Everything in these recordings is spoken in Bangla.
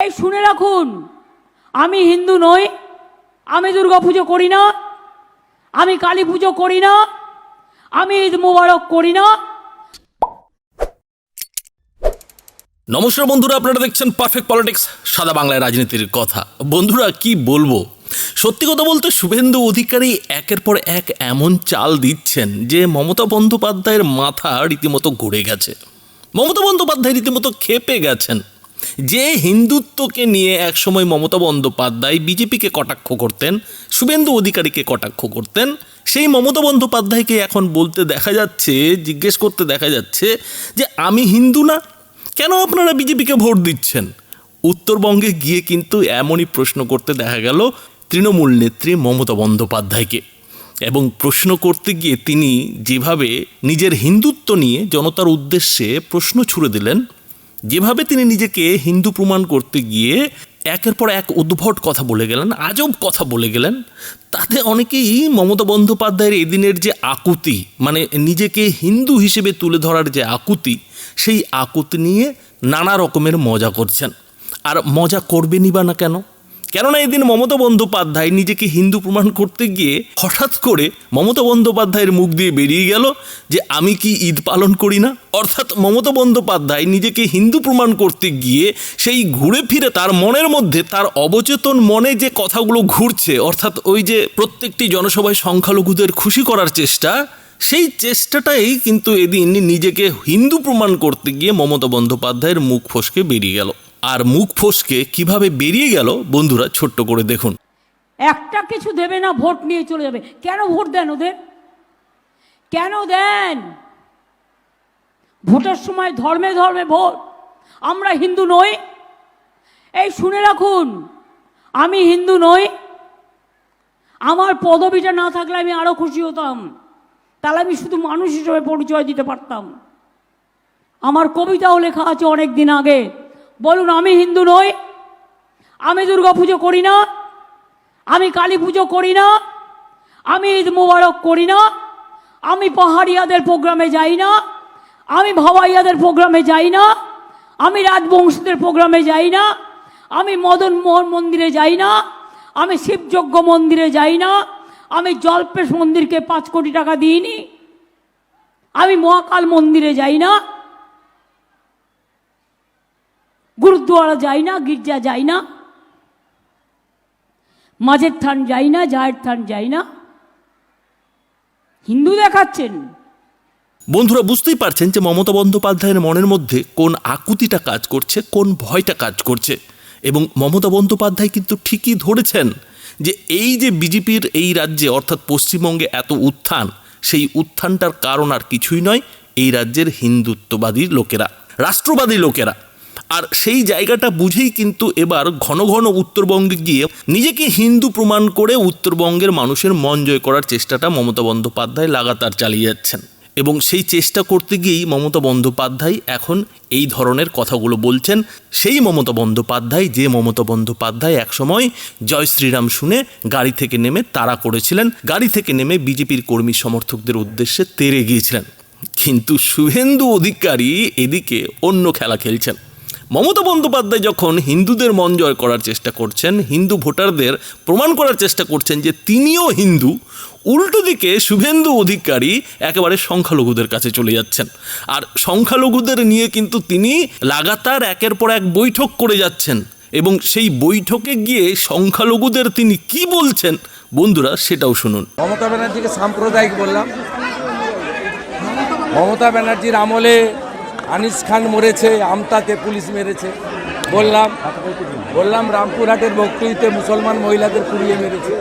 এই শুনে রাখুন, আমি হিন্দু নই, আমি দুর্গা পুজো করি না, আমি কালী পুজো করি না, আমি ঈদ মোবারক করি না। নমস্কার বন্ধুরা, আপনারা দেখছেন পারফেক্ট পলিটিক্স সাদা বাংলায় রাজনীতির কথা। বন্ধুরা, কি বলব? সত্যি কথা বলতে শুভেন্দু অধিকারী একের পর এক এমন চাল দিচ্ছেন যে মমতা বন্দ্যোপাধ্যায়ের মাথা রীতিমতো ঘুরে গেছে। মমতা বন্দ্যোপাধ্যায় রীতিমতো খেপে গেছেন। যে হিন্দুত্বকে নিয়ে একসময় মমতা বন্দ্যোপাধ্যায় বিজেপিকে কটাক্ষ করতেন, শুভেন্দু অধিকারীকে কটাক্ষ করতেন, সেই মমতা বন্দ্যোপাধ্যায়কে এখন বলতে দেখা যাচ্ছে, জিজ্ঞেস করতে দেখা যাচ্ছে যে আমি হিন্দু না, কেন আপনারা বিজেপিকে ভোট দিচ্ছেন? উত্তরবঙ্গে গিয়ে কিন্তু এমনই প্রশ্ন করতে দেখা গেল তৃণমূল নেত্রী মমতা বন্দ্যোপাধ্যায়কে। এবং প্রশ্ন করতে গিয়ে তিনি যেভাবে নিজের হিন্দুত্ব নিয়ে জনতার উদ্দেশ্যে প্রশ্ন ছুড়ে দিলেন যেভাবে তিনি নিজেকে হিন্দু প্রমাণ করতে গিয়ে একের পর এক উদ্ভট কথা বলে গেলেন, আজব কথা বলে গেলেন, তাতে অনেকেই মমতা বন্দ্যোপাধ্যায়ের এদিনের যে আকুতি মানে নিজেকে হিন্দু হিসেবে তুলে ধরার যে আকুতি, সেই আকুতি নিয়ে নানা রকমের মজা করছেন। আর মজা করবেনই বা না কেন? কেননা এদিন মমতা বন্দ্যোপাধ্যায় নিজেকে হিন্দু প্রমাণ করতে গিয়ে হঠাৎ করে মমতা বন্দ্যোপাধ্যায়ের মুখ দিয়ে বেরিয়ে গেল যে আমি কি ঈদ পালন করি না? অর্থাৎ মমতা বন্দ্যোপাধ্যায় নিজেকে হিন্দু প্রমাণ করতে গিয়ে সেই ঘুরে ফিরে তার মনের মধ্যে তার অবচেতন মনে যে কথাগুলো ঘুরছে, অর্থাৎ ওই যে প্রত্যেকটি জনসভায় সংখ্যালঘুদের খুশি করার চেষ্টা, সেই চেষ্টাটাই কিন্তু এদিন নিজেকে হিন্দু প্রমাণ করতে গিয়ে মমতা বন্দ্যোপাধ্যায়ের মুখ ফসকে বেরিয়ে গেল। আর মুখ ফসকে কীভাবে বেরিয়ে গেল বন্ধুরা ছোট্ট করে দেখুন। একটা কিছু দেবে না, ভোট নিয়ে চলে যাবে। কেন ভোট দেন ওদের? কেন দেন? ভোটের সময় ধর্মে ধর্মে ভোট। আমরা হিন্দু নই। এই শুনে রাখুন, আমি হিন্দু নই। আমার পদবিটা না থাকলে আমি আরও খুশি হতাম। তাহলে আমি শুধু মানুষ হিসেবে পরিচয় দিতে পারতাম। আমার কবিতাও লেখা আছে অনেক দিন আগে। বলুন, আমি হিন্দু নই। আমি দুর্গা পুজো করি না। আমি কালী পুজো করি না। আমি ঈদ মোবারক করি না। আমি পাহাড়িয়াদের প্রোগ্রামে যাই না। আমি ভাওয়াইয়াদের প্রোগ্রামে যাই না। আমি রাজবংশীদের প্রোগ্রামে যাই না। আমি মদন মোহন মন্দিরে যাই না। আমি শিবযজ্ঞ মন্দিরে যাই না। আমি জল্পেশ মন্দিরকে পাঁচ কোটি টাকা দিইনি। আমি মহাকাল মন্দিরে যাই না। গুরুদ্বারা যাই না, গির্জা যাই না, মাঝের থান যাই না, জায়ের থান যাই না। হিন্দু দেখাচ্ছেন। বন্ধুরা, বুঝতেই পারছেন যে মমতা বন্দ্যোপাধ্যায়ের মনের মধ্যে কোন আকুতিটা কাজ করছে, কোন ভয়টা কাজ করছে। এবং মমতা বন্দ্যোপাধ্যায় কিন্তু ঠিকই ধরেছেন যে এই যে বিজেপির এই রাজ্যে, অর্থাৎ পশ্চিমবঙ্গে এত উত্থান, সেই উত্থানটার কারণ আর কিছুই নয়, এই রাজ্যের হিন্দুত্ববাদী লোকেরা, রাষ্ট্রবাদী লোকেরা। আর সেই জায়গাটা বুঝেই কিন্তু এবার ঘন ঘন উত্তরবঙ্গে গিয়ে নিজেকে হিন্দু প্রমাণ করে উত্তরবঙ্গের মানুষের মন জয় করার চেষ্টাটা মমতা বন্দ্যোপাধ্যায় লাগাতার চালিয়ে যাচ্ছেন। এবং সেই চেষ্টা করতে গিয়েই মমতা বন্দ্যোপাধ্যায় এখন এই ধরনের কথাগুলো বলছেন। সেই মমতা বন্দ্যোপাধ্যায় যে মমতা বন্দ্যোপাধ্যায় একসময় জয় শ্রীরাম শুনে গাড়ি থেকে নেমে তাড়া করেছিলেন। গাড়ি থেকে নেমে বিজেপির কর্মী সমর্থকদের উদ্দেশ্যে তেরে গিয়েছিলেন। কিন্তু শুভেন্দু অধিকারী এদিকে অন্য খেলা খেলছেন। মমতা বন্দ্যোপাধ্যায় যখন হিন্দুদের মন জয় করার চেষ্টা করছেন, হিন্দু ভোটারদের প্রমাণ করার চেষ্টা করছেন যে তিনিও হিন্দু, উল্টো দিকে শুভেন্দু অধিকারী একেবারে সংখ্যালঘুদের কাছে চলে যাচ্ছেন। আর সংখ্যালঘুদের নিয়ে কিন্তু তিনি লাগাতার একের পর এক বৈঠক করে যাচ্ছেন এবং সেই বৈঠকে গিয়ে সংখ্যালঘুদের তিনি কি বলছেন, বন্ধুরা সেটাও শুনুন। মমতা ব্যানার্জিকে সাম্প্রদায়িক বললাম। মমতা ব্যানার্জির আমলে আনিস খান মরেছে আমতাতে পুলিশ মেরেছে। বললাম বললাম, রামপুরহাটের বকটুইতে মুসলমান মহিলাদের পুড়িয়ে মেরেছে।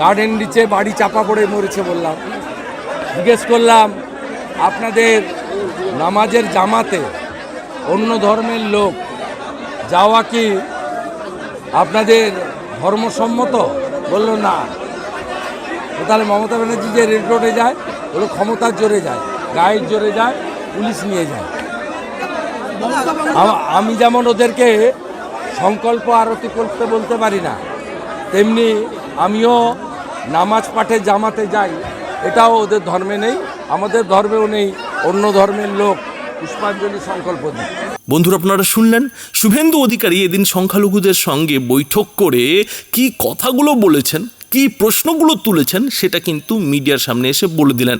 গার্ডেন নিচে বাড়ি চাপা পড়ে মরেছে বললাম। জিজ্ঞেস করলাম, আপনাদের নামাজের জামাতে অন্য ধর্মের লোক যাওয়া কি আপনাদের ধর্মসম্মত? বলল, না। তাহলে মমতা ব্যানার্জি যে রেড রোডে যায়, ওগুলো ক্ষমতার জোরে যায়, গায়ের জোরে যায়, পুলিশ নিয়ে যায়। আম- যেমন ওদেরকে সংকল্প আরতি করতে বলতে পারি না, তেমনি আমিও নামাজ পাঠে জামাতে যাই, এটাও ওদের ধর্মে নেই, আমাদের ধর্মেও নেই, অন্য ধর্মের লোক পুষ্পাঞ্জলি সংকল্প দিই বন্ধুরা, আপনারা শুনলেন শুভেন্দু অধিকারী এদিন সংখ্যালঘুদের সঙ্গে বৈঠক করে কি কথাগুলো বলেছেন, কি প্রশ্নগুলো তুলেছেন, সেটা কিন্তু মিডিয়ার সামনে এসে বলে দিলেন।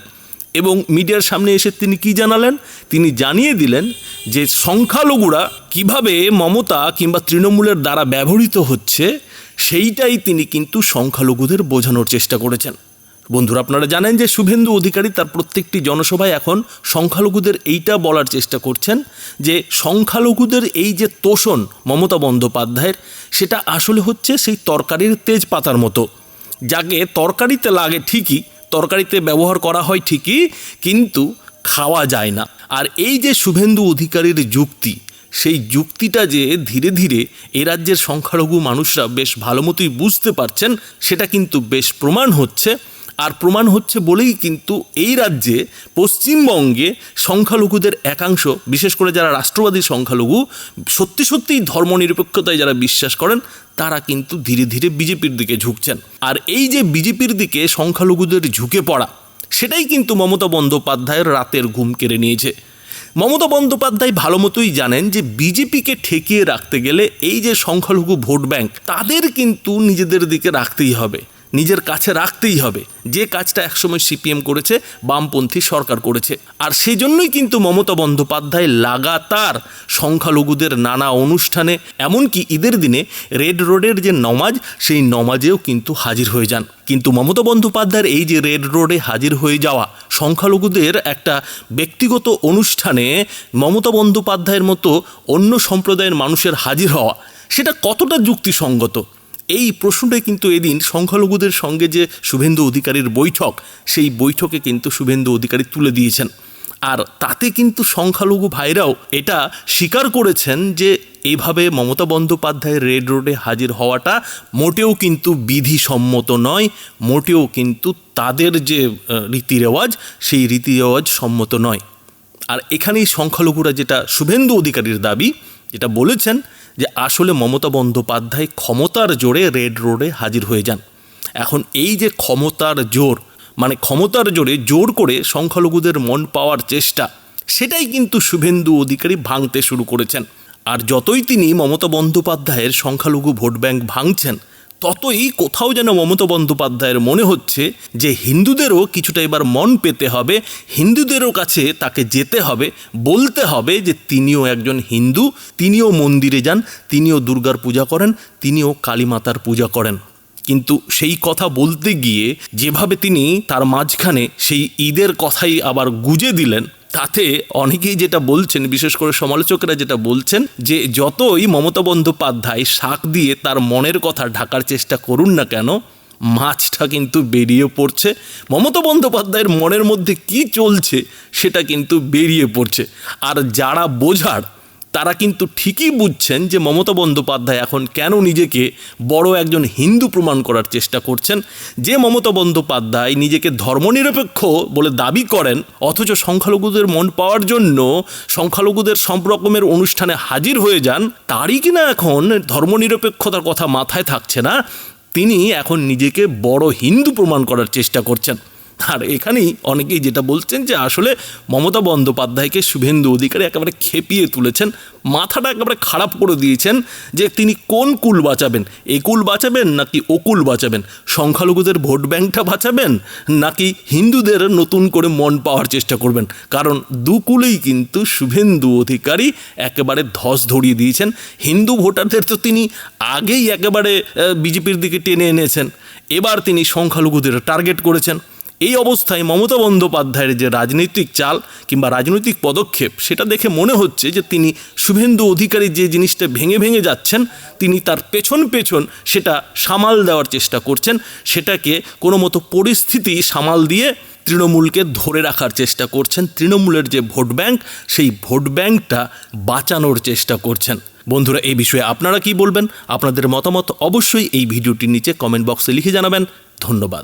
এবং মিডিয়ার সামনে এসে তিনি কি জানালেন? তিনি জানিয়ে দিলেন যে সংখ্যালঘুরা কীভাবে মমতা কিংবা তৃণমূলের দ্বারা ব্যবহৃত হচ্ছে, সেইটাই তিনি কিন্তু সংখ্যালঘুদের বোঝানোর চেষ্টা করেছেন। বন্ধুরা, আপনারা জানেন যে শুভেন্দু অধিকারী তার প্রত্যেকটি জনসভায় এখন সংখ্যালঘুদের এইটা বলার চেষ্টা করছেন যে সংখ্যালঘুদের এই যে তোষণ মমতা বন্দ্যোপাধ্যায়ের, সেটা আসলে হচ্ছে সেই তরকারির তেজপাতার মতো। যাকে তরকারিতে লাগে ঠিকই তরকারিতে ব্যবহার করা হয় ঠিকই, কিন্তু খাওয়া যায় না। আর এই যে শুভেন্দু অধিকারীর যুক্তি, সেই যুক্তিটা যে ধীরে ধীরে এ রাজ্যের সংখ্যালঘু মানুষরা বেশ ভালো মতোই বুঝতে পারছেন, সেটা কিন্তু বেশ প্রমাণ হচ্ছে। আর প্রমাণ হচ্ছে বলেই কিন্তু এই রাজ্যে পশ্চিমবঙ্গে সংখ্যালঘুদের একাংশ, বিশেষ করে যারা রাষ্ট্রবাদী সংখ্যালঘু, সত্যি সত্যিই ধর্মনিরপেক্ষতায় যারা বিশ্বাস করেন, তারা কিন্তু ধীরে ধীরে বিজেপির দিকে ঝুঁকছেন। আর এই যে বিজেপির দিকে সংখ্যালঘুদের ঝুঁকে পড়া, সেটাই কিন্তু মমতা বন্দ্যোপাধ্যায়ের রাতের ঘুম কেড়ে নিয়েছে। মমতা বন্দ্যোপাধ্যায় ভালো মতোই জানেন যে বিজেপিকে ঠেকিয়ে রাখতে গেলে এই যে সংখ্যালঘু ভোট ব্যাংক, তাদের কিন্তু নিজেদের দিকে রাখতেই হবে। নিজের কাছে রাখতেই হবে। যে কাজটা একসময় সিপিএম করেছে, বামপন্থী সরকার করেছে। আর সেই জন্যই কিন্তু মমতা বন্দ্যোপাধ্যায় লাগাতার সংখ্যালঘুদের নানা অনুষ্ঠানে, এমনকি ঈদের দিনে রেড রোডের যে নমাজ, সেই নমাজেও কিন্তু হাজির হয়ে যান। কিন্তু মমতা বন্দ্যোপাধ্যায়ের এই যে রেড রোডে হাজির হয়ে যাওয়া সংখ্যালঘুদের একটা ব্যক্তিগত অনুষ্ঠানে মমতা বন্দ্যোপাধ্যায়ের মতো অন্য সম্প্রদায়ের মানুষের হাজির হওয়া, সেটা কতটা যুক্তিসঙ্গত? এই প্রশ্নটাই কিন্তু এদিন সংখ্যালঘুদের সঙ্গে যে শুভেন্দু অধিকারীর বৈঠক, সেই বৈঠকে কিন্তু শুভেন্দু অধিকারী তুলে দিয়েছেন। আর তাতে কিন্তু সংখ্যালঘু ভাইরাও এটা স্বীকার করেছেন যে এইভাবে মমতা বন্দ্যোপাধ্যায়ের রেড রোডে হাজির হওয়াটা মোটেও কিন্তু বিধিসম্মত নয়, মোটেও কিন্তু তাদের যে রীতি রেওয়াজ সেই রীতি রেওয়াজ সম্মত নয়। আর এখানেই সংখ্যালঘুরা যেটা শুভেন্দু অধিকারীর দাবি, যেটা বলেছেন যে আসলে মমতা বন্দ্যোপাধ্যায় ক্ষমতার জোরে রেড রোডে হাজির হয়ে যান। এখন এই যে ক্ষমতার জোর মানে ক্ষমতার জোরে জোর করে সংখ্যালঘুদের মন পাওয়ার চেষ্টা, সেটাই কিন্তু শুভেন্দু অধিকারী ভাঙতে শুরু করেছেন। আর যতই তিনি মমতা বন্দ্যোপাধ্যায়ের সংখ্যালঘু ভোট ব্যাংক ভাঙছেন ততই কোথাও যেন মমতা বন্দ্যোপাধ্যায়ের মনে হচ্ছে যে হিন্দুদেরও কিছুটা এবার মন পেতে হবে, হিন্দুদেরও কাছে তাকে যেতে হবে, বলতে হবে যে তিনিও একজন হিন্দু, তিনিও মন্দিরে যান, তিনিও দুর্গার পূজা করেন, তিনিও কালী মাতার পূজা করেন। কিন্তু সেই কথা বলতে গিয়ে যেভাবে তিনি তার মাঝখানে সেই ঈদের কথাই আবার গুজে দিলেন তাতে অনেকেই যেটা বলছেন, বিশেষ করে সমালোচকরা যেটা বলছেন, যে যতই মমতা বন্দ্যোপাধ্যায় শাক দিয়ে তার মনের কথা ঢাকার চেষ্টা করুন না কেন, মাছটা কিন্তু বেরিয়ে পড়ছে। মমতা বন্দ্যোপাধ্যায়ের মনের মধ্যে কি চলছে, সেটা কিন্তু বেরিয়ে পড়ছে। আর যারা বোঝার তারা কিন্তু ঠিকই বুঝছেন যে মমতা বন্দ্যোপাধ্যায় এখন কেন নিজেকে বড় একজন হিন্দু প্রমাণ করার চেষ্টা করছেন। যে মমতা বন্দ্যোপাধ্যায় নিজেকে ধর্মনিরপেক্ষ বলে দাবি করেন, অথচ সংখ্যালঘুদের মন পাওয়ার জন্য সংখ্যালঘুদের সব রকমের অনুষ্ঠানে হাজির হয়ে যান, তারই কিনা এখন ধর্মনিরপেক্ষতার কথা মাথায় থাকছে না, তিনি এখন নিজেকে বড় হিন্দু প্রমাণ করার চেষ্টা করছেন। আর এখানেই অনেকেই যেটা বলছেন যে আসলে মমতা বন্দ্যোপাধ্যায়কে শুভেন্দু অধিকারী একেবারে খেপিয়ে তুলেছেন, মাথাটা একেবারে খারাপ করে দিয়েছেন যে তিনি কোন কুল বাঁচাবেন, এ কুল বাঁচাবেন নাকি ওকুল বাঁচাবেন, সংখ্যালঘুদের ভোট ব্যাংকটা বাঁচাবেন নাকি হিন্দুদের নতুন করে মন পাওয়ার চেষ্টা করবেন? কারণ দুকুলেই কিন্তু শুভেন্দু অধিকারী একেবারে ধস ধরিয়ে দিয়েছেন, হিন্দু ভোটারদের তো তিনি আগেই একেবারে বিজেপির দিকে টেনে এনেছেন, এবার তিনি সংখ্যালঘুদের টার্গেট করেছেন। এই অবস্থায় মমতা বন্দ্যোপাধ্যায়ের যে রাজনৈতিক চাল কিংবা রাজনৈতিক পদক্ষেপ, সেটা দেখে মনে হচ্ছে যে তিনি শুভেন্দু অধিকারী যে জিনিসটা ভেঙে ভেঙে যাচ্ছেন, তিনি তার পেছন পেছন সেটা সামাল দেওয়ার চেষ্টা করছেন, সেটাকে কোনো মতো পরিস্থিতি সামাল দিয়ে তৃণমূলকে ধরে রাখার চেষ্টা করছেন। তৃণমূলের যে ভোট ব্যাংক, সেই ভোট ব্যাংকটা বাঁচানোর চেষ্টা করছেন। বন্ধুরা, এই বিষয়ে আপনারা কি বলবেন? আপনাদের মতামত অবশ্যই এই ভিডিওটির নিচে কমেন্ট বক্সে লিখে জানাবেন। ধন্যবাদ।